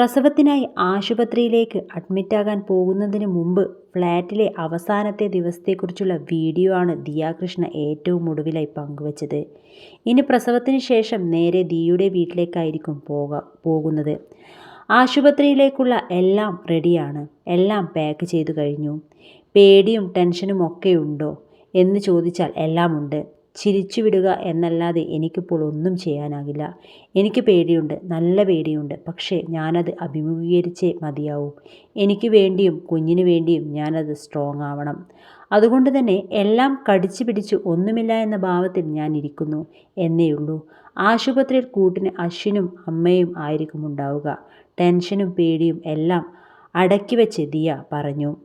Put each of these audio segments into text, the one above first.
പ്രസവത്തിനായി ആശുപത്രിയിലേക്ക് അഡ്മിറ്റാകാൻ പോകുന്നതിന് മുമ്പ് ഫ്ലാറ്റിലെ അവസാനത്തെ ദിവസത്തെക്കുറിച്ചുള്ള വീഡിയോ ആണ് ദിയാകൃഷ്ണ ഏറ്റവും ഒടുവിലായി പങ്കുവച്ചത്. ഇനി പ്രസവത്തിന് ശേഷം നേരെ ദിയുടെ വീട്ടിലേക്കായിരിക്കും പോക പോകുന്നത്. ആശുപത്രിയിലേക്കുള്ള എല്ലാം റെഡിയാണ്. എല്ലാം പാക്ക് ചെയ്തു കഴിഞ്ഞു. പേടിയും ടെൻഷനും ഒക്കെ ഉണ്ടോ എന്ന് ചോദിച്ചാൽ എല്ലാമുണ്ട്. ചിരിച്ചുവിടുക എന്നല്ലാതെ എനിക്കിപ്പോൾ ഒന്നും ചെയ്യാനാകില്ല. എനിക്ക് പേടിയുണ്ട് നല്ല പേടിയുണ്ട്. പക്ഷേ ഞാനത് അഭിമുഖീകരിച്ചേ മതിയാവും. എനിക്ക് വേണ്ടിയും കുഞ്ഞിന് വേണ്ടിയും ഞാനത് സ്ട്രോങ് ആവണം. അതുകൊണ്ട് തന്നെ എല്ലാം കടിച്ചു പിടിച്ച് ഒന്നുമില്ല എന്ന ഭാവത്തിൽ ഞാൻ ഇരിക്കുന്നു എന്നേയുള്ളൂ. ആശുപത്രിയിൽ കൂട്ടിന് അശ്വിനും അമ്മയും ആയിരിക്കും ഉണ്ടാവുക. ടെൻഷനും പേടിയും എല്ലാം അടക്കി വെച്ച് ദിയ പറഞ്ഞു.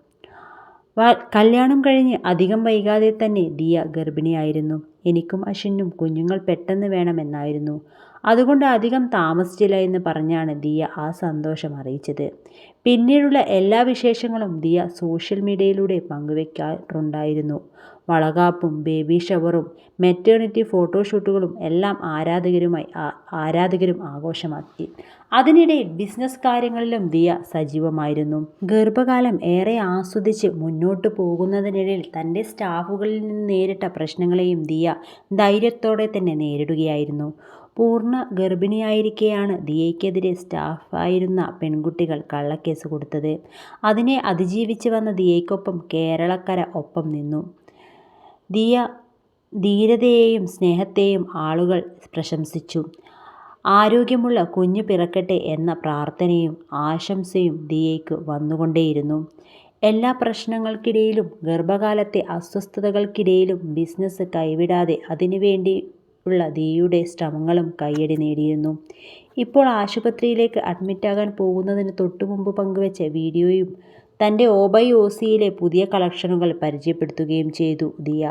കല്യാണം കഴിഞ്ഞ് അധികം വൈകാതെ തന്നെ ദിയ ഗർഭിണിയായിരുന്നു. എനിക്കും അശ്വിനും കുഞ്ഞുങ്ങൾ പെട്ടെന്ന് വേണമെന്നായിരുന്നു. അതുകൊണ്ട് അധികം താമസിച്ചില്ല എന്ന് പറഞ്ഞാണ് ദിയ ആ സന്തോഷം അറിയിച്ചത്. പിന്നീടുള്ള എല്ലാ വിശേഷങ്ങളും ദിയ സോഷ്യൽ മീഡിയയിലൂടെ പങ്കുവെക്കാറുണ്ടായിരുന്നു. വളകാപ്പും ബേബി ഷവറും മെറ്റേണിറ്റി ഫോട്ടോഷൂട്ടുകളും എല്ലാം ആരാധകരുമായി ആരാധകരും ആഘോഷമാക്കി. അതിനിടയിൽ ബിസിനസ് കാര്യങ്ങളിലും ദിയ സജീവമായിരുന്നു. ഗർഭകാലം ഏറെ ആസ്വദിച്ച് മുന്നോട്ട് പോകുന്നതിനിടയിൽ തന്റെ സ്റ്റാഫുകളിൽ നിന്ന് നേരിട്ട പ്രശ്നങ്ങളെയും ദിയ ധൈര്യത്തോടെ തന്നെ നേരിടുകയായിരുന്നു. പൂർണ ഗർഭിണിയായിരിക്കെയാണ് ദിയയ്ക്കെതിരെ സ്റ്റാഫായിരുന്ന പെൺകുട്ടികൾ കള്ളക്കേസ് കൊടുത്തത്. അതിനെ അതിജീവിച്ച് വന്ന ദിയയ്ക്കൊപ്പം കേരളക്കര ഒപ്പം നിന്നു. ദിയ ധീരതയെയും സ്നേഹത്തെയും ആളുകൾ പ്രശംസിച്ചു. ആരോഗ്യമുള്ള കുഞ്ഞു പിറക്കട്ടെ എന്ന പ്രാർത്ഥനയും ആശംസയും ദിയയ്ക്ക് വന്നുകൊണ്ടേയിരുന്നു. എല്ലാ പ്രശ്നങ്ങൾക്കിടയിലും ഗർഭകാലത്തെ അസ്വസ്ഥതകൾക്കിടയിലും ബിസിനസ് കൈവിടാതെ അതിനുവേണ്ടി ഉള്ള ദിയയുടെ ശ്രമങ്ങളും കയ്യടി നേടിയിരുന്നു. ഇപ്പോൾ ആശുപത്രിയിലേക്ക് അഡ്മിറ്റാകാൻ പോകുന്നതിന് തൊട്ടുമുമ്പ് പങ്കുവച്ച വീഡിയോയും തന്റെ ഓബൈ ഓസിയിലെ പുതിയ കളക്ഷനുകൾ പരിചയപ്പെടുത്തുകയും ചെയ്തു ദിയ.